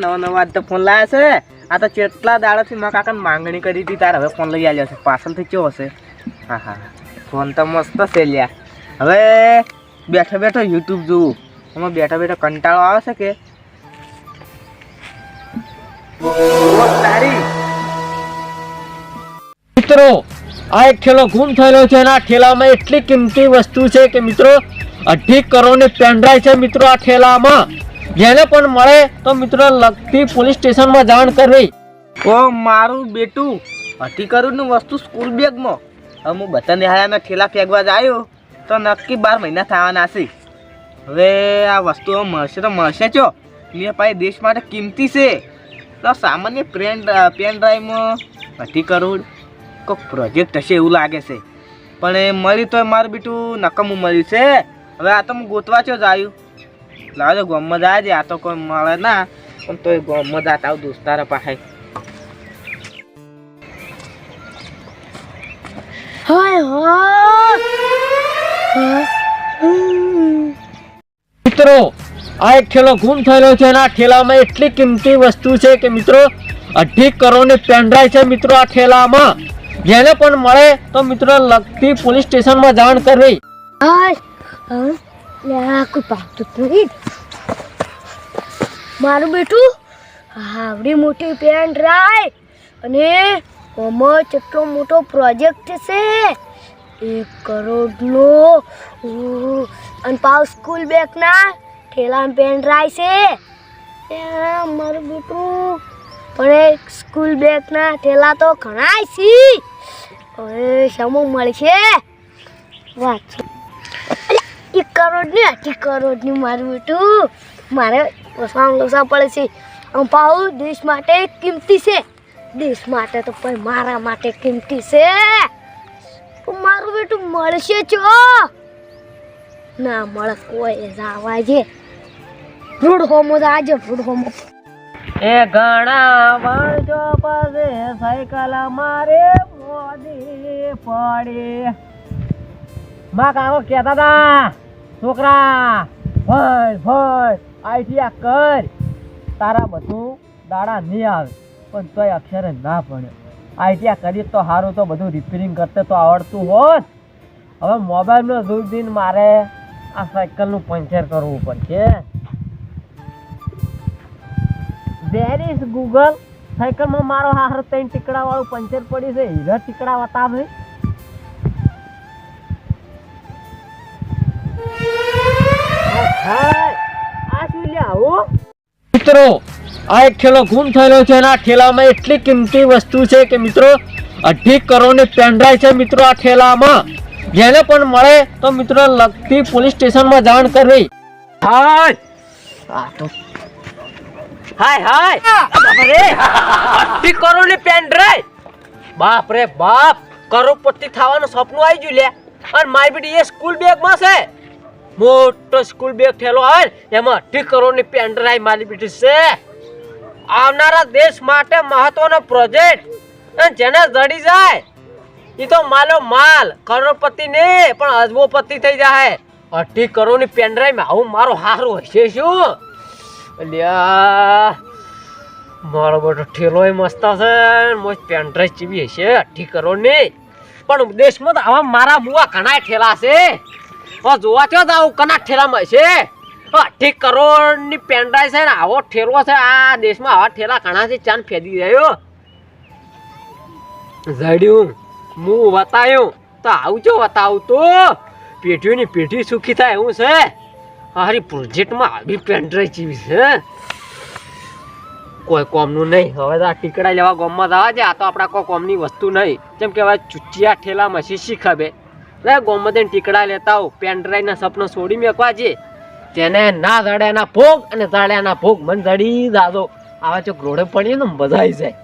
નવો નવો આજ તો ફોન લાવ્યા છે. આ તો કેટલા દાડાથી મારા કાકાને માંગણી કરી હતી. તારે હવે ફોન લઈ આવ્યો છે. પાછળથી કેવો હશે હા હા ફોન તો મસ્ત છે લ્યા. હવે બેઠો બેઠો યુટ્યુબ જોવું એમાં બેઠો બેઠો કંટાળો આવે છે કે? મિત્રો, આ એક ઠેલો ગુમ થયેલો છે અને આ ઠેલામાં એટલી કિંમતી વસ્તુ છે કે મિત્રો, અઢી કરોડની પેનડ્રાઈવ છે મિત્રો આ ઠેલામાં. જેને પણ મળે તો મિત્રો લગતી પોલીસ સ્ટેશનમાં જાણ કરવી ઓ મારું બેટું હતી કરુડનું વસ્તુ સ્કૂલ બેગમાં હવે હું બધા નિહાળાના ઠેલા ફેંકવા આવ્યો તો નક્કી બાર મહિના થવાના છે. હવે આ વસ્તુ મળશે તો મળશે ચો. મેં પાસે દેશ માટે કિંમતી છે. તો સામાન્ય પેન પેન ડ્રાઈવમાં અઢી કરોડ કોઈક પ્રોજેક્ટ હશે એવું લાગે છે. પણ એ મળી તો મારું બેટું નકમું મળ્યું છે. હવે આ તો હું ગોતવા ચો જ આવ્યું લાવજો ગોમમાં જાય છે આ તો કોઈ મળે ના. પણ તોય ગોમમાં જાતા આવું દોસ્તારા પાસે. હાય હાય. મિત્રો આ એક ઠેલો ગુમ થયેલો છે અને આ ઠેલામાં એટલી કિંમતી વસ્તુ છે કે મિત્રો અઢી કરોડની પેનડ્રાઈવ છે મિત્રો આ ઠેલામાં. જેને પણ મળે તો મિત્રો લગતી પોલીસ સ્ટેશનમાં જાણ કરવી. હા કોઈ પાકતું નથી. મારું બેટું આવડી મોટી પેન ડ્રાઈવ અને આમાં કેટલો મોટો પ્રોજેક્ટ છે. એક કરોડનો. નો અને પાવ સ્કૂલ બેગના ઠેલા પેન ડ્રાઈવ છે. મારું બેટું. પણ એક સ્કૂલ બેગના ઠેલા તો ઘણા છે. હવે સમૂહ મળશે. વાત છે. એક કરોડ ને અઢી કરોડની મારું બેટું. મારે ઓછામાં લોસા પડે છે. અંપાઉ પાઉ દેશ માટે કિંમતી છે. દેશ માટે તો પણ મારા માટે કિંમતી છે. મારું બેટું મળશે ચો ના મળે કોઈ જવા છે રૂડ હોમો આજે ફૂડ હોમો. એ ઘણા વર્ષો પાસે સાયકલ મારે મોદી પડે. માં કાકો કહેતા હતા છોકરા, ભય ભય, આઈડિયા કર. તારા બધું દાડા નહીં આવે, પણ તોય અક્ષરે ના ભણ્યો આઈડિયા કરી તો સારું તો બધું રિપેરિંગ કરતે તો આવડતું હોત. હવે મોબાઈલનો દૂર દિન મારે આ સાયકલનું પંચર કરવું પડશે. દેર ઇઝ ગૂગલ સાયકલમાં મારો હાર ત્રણ ટીકડાવાળું પંચર પડી છે. હીરા ટીકડા બતાવે આ શું લે આવું મિત્રો, આ એક ઠેલો ગુમ થયેલો છે અને આ ઠેલામાં એટલી કિંમતી વસ્તુ છે કે મિત્રો, અઢી કરોડની પેનડ્રાઈવ છે મિત્રો આ ઠેલામાં. જેને પણ મળે તો મિત્રો લગતી પોલીસ સ્ટેશનમાં જાણ કરવી. હાય! આ તો હાય હાય! બાપરે! અઢી કરોડની પેન બાપ રે બાપ! કરોડપતિ થવાનું સપનું આવી ગયું લે. અને મારી બેટી એ સ્કૂલ બેગમાં છે. મોટો સ્કૂલ બેગ થયેલો હોય એમાં અઢી કરોડની પેન ડ્રાઈવ મારી બેઠી છે. આવનારા દેશ માટે મહત્વનો પ્રોજેક્ટ જેને જડી જાય એ તો માલો માલ કરોડપતિ ને પણ અજબોપતિ થઈ જાય અઢી કરોડની પેન ડ્રાઈવ આવું મારો હારો હશે શું? અલ્યા, મારો બધો ઠેલો મસ્ત છે મોજ ડ્રાઈવ ચીવી હશે, અઢી કરોડની. પણ દેશમાં તો આવા મારા મુવા ઘણા ઠેલા છે. હવે જોવા ચો તો આવું કના ઠેલામાં છે? અઢી કરોડની પેનડ્રાઈવ છે ને, આવો ઠેલો છે, આ દેશમાં આવા ઠેલા ઘણા છે ચાંદ ફેદી રહ્યો. જડ્યું હું વતાયું, તો આવું છો બતાવું તો પેઢીઓની પેઢી સુખી થાય એવું છે. હારી પ્રોજેક્ટમાં આવી પેનડ્રાઈવ જેવી છે. કોઈ કોમનું નહીં. હવે તો આ ટીકડા લેવા ગોમમાં જવા છે, આ તો આપણા કોઈ કોમની વસ્તુ નહીં. જેમ કહેવાય હવે ઠેલા મસી શીશી ખબે લે ગામમાં ટીકડા લેતા આવું. પેન્ટ્રાઈવના સપનો છોડી મેકવા જે. જેને ના જડ્યાના ભોગ અને જડ્યાના ભોગ. મને જડી દાદો આવા જો ગ્રોડે પડીએ ને બધાઈ જાય.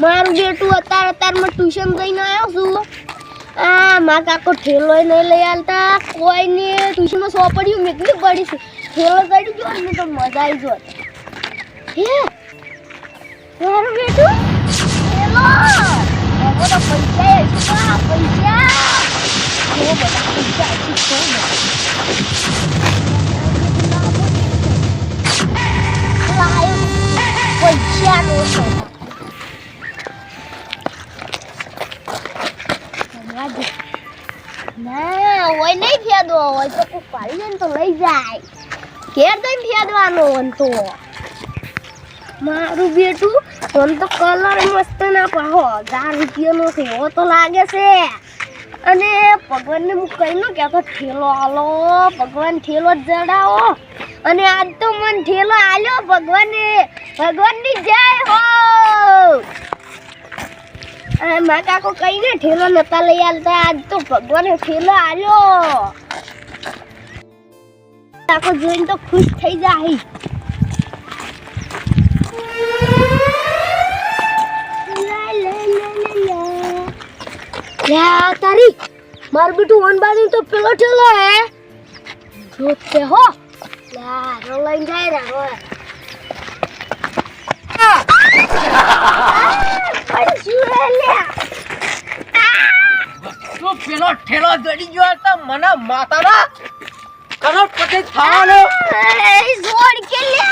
મારું બેટું અત્યારે અત્યારમાં ટ્યુશન જઈને આવ્યો છું આ, મા કાકો ઠેલો નહીં લઈ આવતા કોઈ ને ટ્યુશનમાં સોપડીઓ મેકલી પડી છે ઠેલો ચડી જો ને, તો મજા આવી જો હે? મારું બેટું ઠેલો હવે તો પૈસા હશે પા, પૈસા હે બધા પૈસા બહુ બધા. લાયો સોદો. કરવા દે. ના હોય નહીં ફેદવો હોય તો કોઈ પાડી ને તો લઈ જાય ઘેર જઈને ફેદવાનો હોય ને તો મારું બેટું આમ તો કલર મસ્ત ના પાહો હજાર રૂપિયાનો એવો તો લાગે છે. અને ભગવાનને હું કહી નું કે તો ઠેલો આલો, ભગવાન ઠેલો જ જડાવો. અને આજ તો મને ઠેલો હાલ્યો ભગવાને. ભગવાનની જય હો! મા કાકો કહીને ઠેલો નતા લઈ આવતા આજ તો ભગવાને ઠેલો હાલ્યો કાકો જોઈને તો ખુશ થઈ જાય. લે આ તારી માર બેટું વન બાજુ તો પેલો ઠેલો હે જોત છે હો લે આ રો લઈને જાય રે હો આ! આ, પડ્યું રે લે. તો પેલો ઠેલો જડી ગયો તો મને માતાના કરોડપતિ થવાનો એ, છોડ કે લે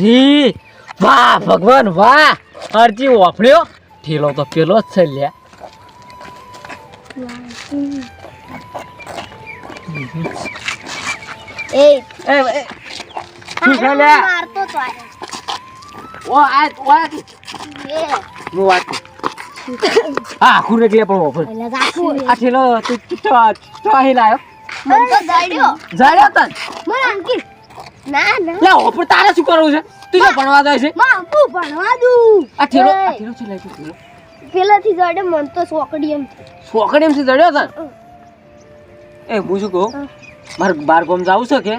તારી વાહ ભગવાન વાહ. અરજી ઓફળ્યો ઠેલો તો પેલો જ છે લે એ એ શું છે લે મારતો તો ઓ આ ઓ આ. એ, હું વાત કરું. હા ખુરે પણ ઓફર આ ઠેલો તું તું તો લાયો. મને દડ્યો જાડ્યો તન? મને અંકિત. ના ના. લે ઓપર તારે શું કરવું છે? તું જો ભણવા જાય છે. માં હું ભણવા દઉં. આ ઠેલો આ ઠેલો છે લાગ્યો ઠેલો. પેલાથી જડે મન તો સોકડી એમ સોકડી એમ થી જડ્યો તન એ હું શું કહું. મારે બાર ગોમ જવું છે કે?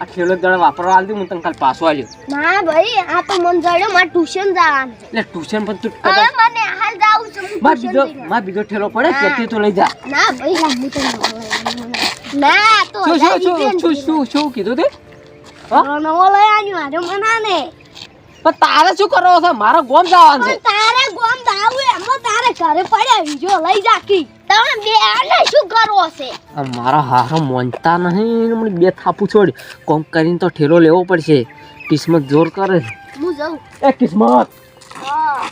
આ ઠેલો દડા વાપરવા આલી દઉં હું તને કાલ પાછો આલ્યો. ના ભાઈ આ તો મન જડ્યો મારે ટ્યુશન જવાનું એટલે ટ્યુશન પણ તું હવે મને હાલ જાવું છું માર બીજો માર બીજો ઠેલો પડે કે તો લઈ જા. ના ભાઈ હું તો ના તો શું શું શું શું કીધું તે? નવો લઈ આવ્યો મનાને. પણ તારે શું કરવો છે? મારો ગોમ જવાનું છે. તારે ગોમ દાવું એમ તારે ઘરે પડ્યા બીજો લઈ જાકી તમે બે આને શું કરવો છે? મારા હારો મોનતા નહીં મને બે થાપું છોડ કોમ કરીને તો ઠેલો લેવો પડશે. કિસ્મત જોર કરે હું જાઉં. એ કિસ્મત. હા.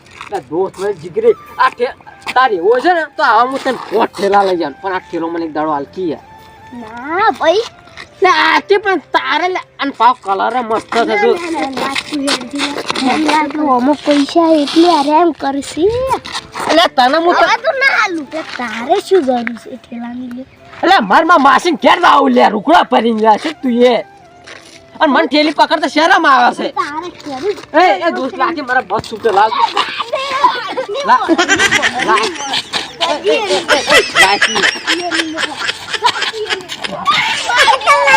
દોસ્ત ભાઈ જીગરી. આ ઠે તારી એવો છે ને તો આવા હું તને કોટ ઠેલા લઈ જાઉં. પણ આ ઠેલો મને એક દાડો હાલકી ના ભાઈ. લે આથી પણ તારે અને પાવ કલર મસ્ત છે અમુક પૈસા એટલે અરે એમ કરશે એટલે તને હું તો ના હાલું કે તારે શું જરૂર છે ઠેલાની લે એટલે મારમાં માસીન ઘેર આવું લે રૂકડા પડીને ગયા છે તું એ અને મને ઠેલી પકડતા શરમ આવે છે એ એ દોસ્ત લાગે મારા બસ છૂટે લાગી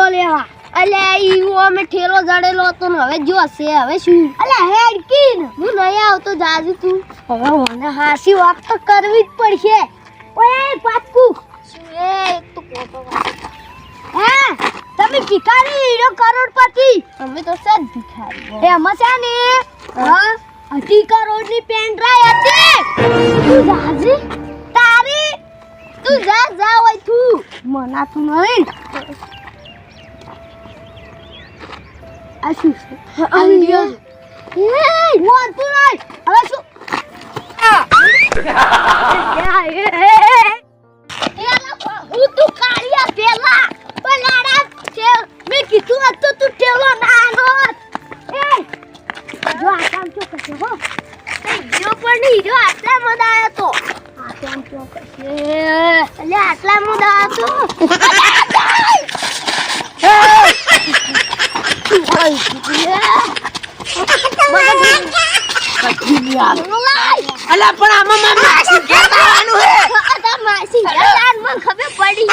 ઠેલો લેવા અલે ઈવો અમે ઠેલો જડેલો હતો ને હવે જો છે હવે શું? અલે હેડ કીન હું નહીં આવતો જાજુ તું. હવે મને હાસી વાત તો કરવી જ પડશે. ઓય પાટકુ એ તો કોટો હે તમે ભિખારી હીરો કરોડપતિ. અમે તો સદ ભિખારી એમાં છે ને? હા. અઢી કરોડની પેન ડ્રાઈવ હતી. તું જાજી તારી? તું જા જા હોય તું. મનાતું નહીં. આ શું છે? આ વિડિયો એ વાંધો નહીં હવે શું? આ. એ, એ, એ. પેલા હું તું કાળિયા પેલા પલાડા છે. મેં કીધું હતું તું ટેલો નાનો એ જો આ કામ શું કરશે હો એ હીરો પણ નહીં હીરો આટલા મત આવ્યો તો આ કામ શું કરશે એટલે આટલા મત આવ્યો તો અલા પણ આમાં માર માસી ઘેર આવવાનું હે માસી મને ખબર પડી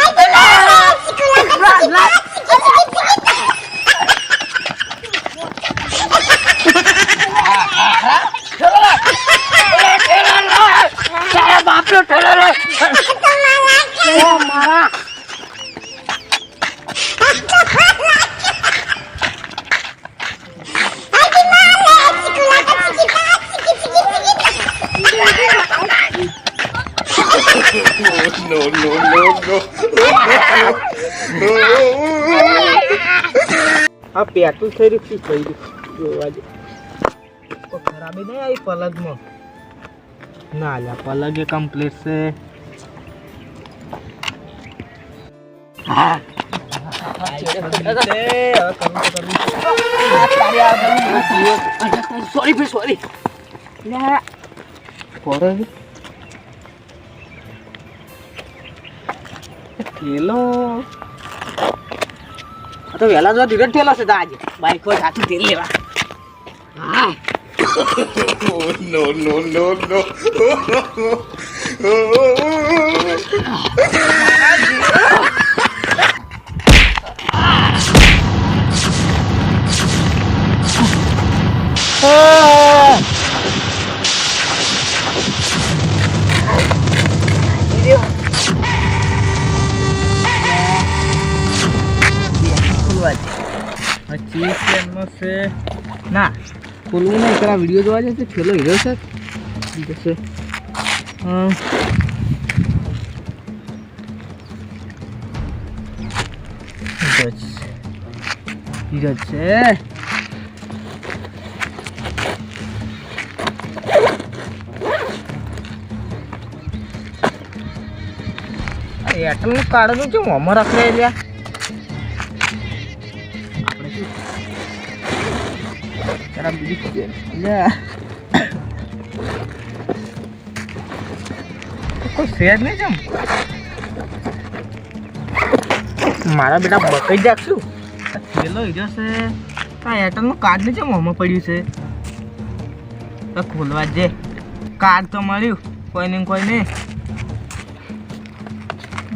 તારા બાપનો ઠેલો રે ઓ મારા આ પેટું થઈ રહ્યું શું થઈ રહ્યું જોવા દે કોઈ ખરાબી નહીં આવી પલગમાં ના લ્યા પલગ એ કમ્પ્લીટ છે સોરી ભાઈ સોરી થેલો આ તો વહેલા જો ધીરે ઠેલો છે તો આજે બાઈક સાચું તેલ લેવા. હા. ખોલવા પછી છે. ના. ખોલવું નહીં પેલા વીડિયો જોવા જશે છેલ્લો હીરો છે. જશે છે. અમ, બીજો જ બીજો છે એરટેલનું કાર્ડનું છે મોમાં રાખે લ્યા જરા બીજી છે લે કોઈ શેર નહીં જમ મારા બેટા બકાઈ જાગશું પેલો હીરો છે આ એરટેલનું કાર્ડ નહીં છે મોમાં પડ્યું છે તો ખોલવા જે કાર્ડ તો મળ્યું કોઈ નહીં કોઈ નહીં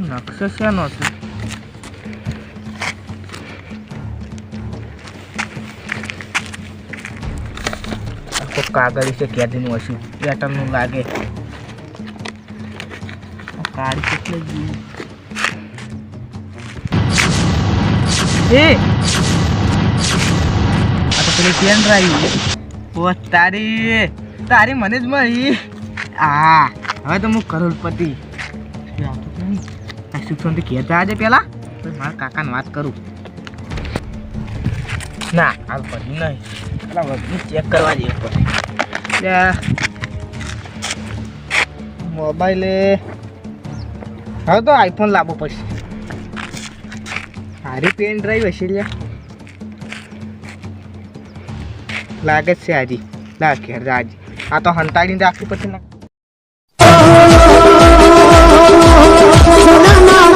નકશો શેનો છે આખો કાગળ છે કેદીનું હશું. પેટર્નનું લાગે. એ! આ તો ડ્રાઈવ ઓ, તારી તારી મને જ મળી. હા હવે તો હું કરોડપતિ. તો શિક્ષણથી કહેતા આજે પછી મારા કાકાને વાત કરું. ના, હાલ પછી નહીં. પેલા વધુ ચેક કરવા જઈએ પછી મોબાઈલે હવે તો આઈફોન લાવવો પડશે. સારી પેન ડ્રાઈવ હશે લ્યા. લાગે જ છે હાજી લા ઘેર હાજી આ તો હંતાડીને રાખવી પડશે ને. સોના માં